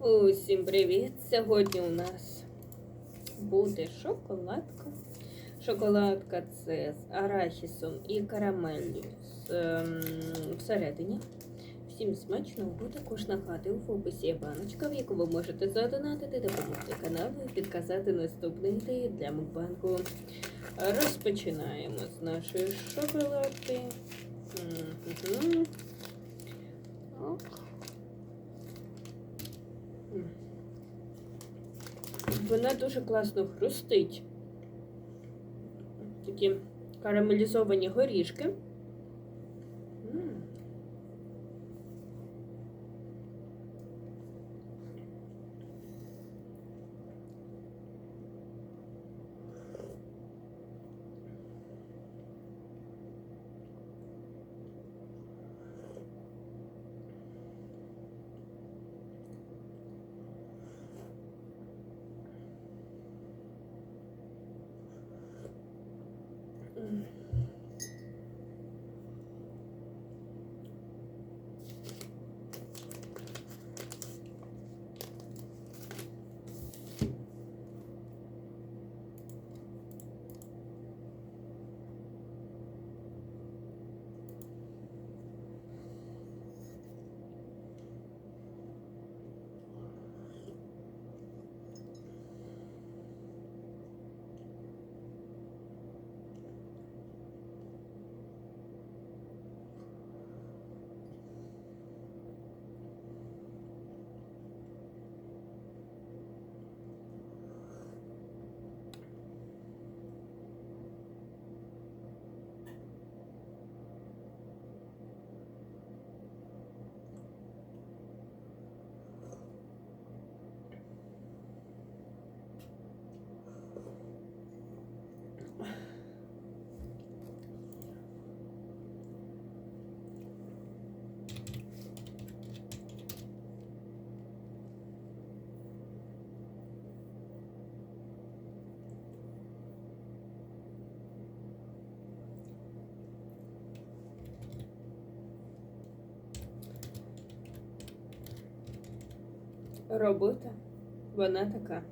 Усім привіт! Сьогодні у нас буде шоколадка. Шоколадка це з арахісом і карамеллю з, ем, всередині. Всім смачного, також нагадую, в описі баночка, в яку ви можете задонатити, допомогти каналу і підказати наступні ідеї для мукбанку. Розпочинаємо з нашої шоколадки. Ок. Вона дуже класно хрустить. Такі карамелізовані горішки. Робота, вона така.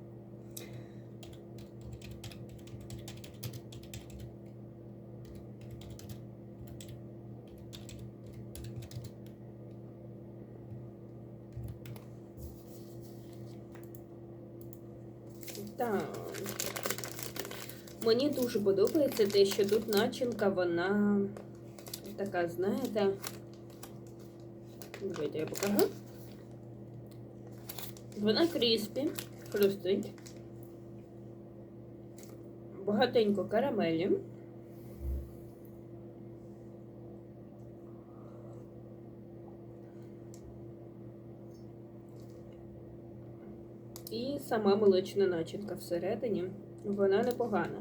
Так. Мені дуже подобається те, що тут начинка, вона така, знаєте. Давайте я покажу. Вона кріспі, хрустить. Багатенько карамелі. І сама молочна начинка всередині. Вона непогана.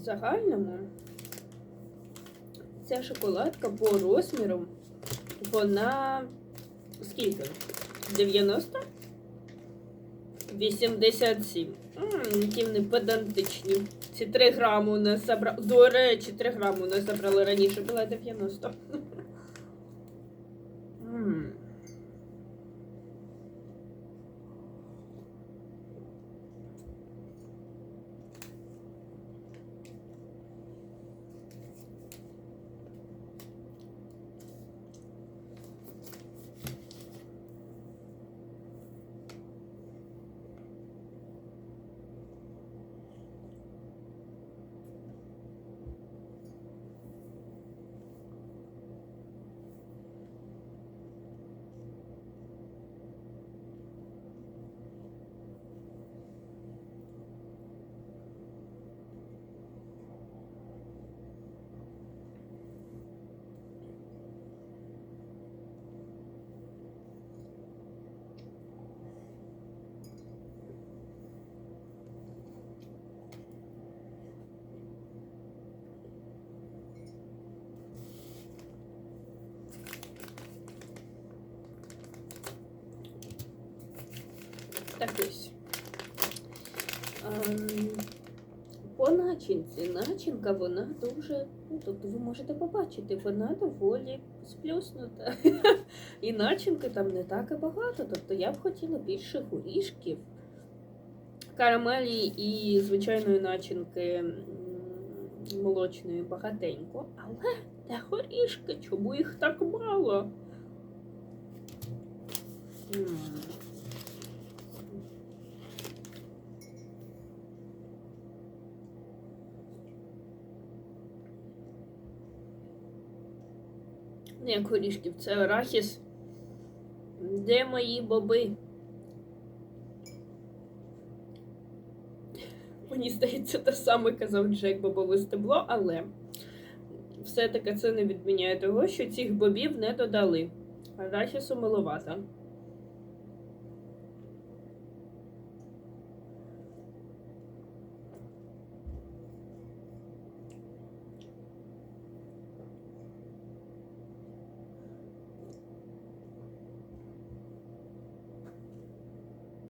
В загальному ця шоколадка по розміру, вона скільки? 90? 87. Ммм, які вони педантичні. Ці 3 грами у нас забрали. До речі, 3 грами у нас забрали раніше, була 90. Ем, По начинці. Начинка, вона дуже. Ну, тобто ви можете побачити, вона доволі сплюснута. І начинки там не так і багато. Тобто я б хотіла більше горішків, карамелі і звичайної начинки молочної багатенько. Але де горішки? Чому їх так мало? Не як горішків, це арахіс. Де мої боби? Мені здається, те саме казав Джек бобове стебло, але все-таки це не відміняє того, що цих бобів не додали. Арахісу миловато.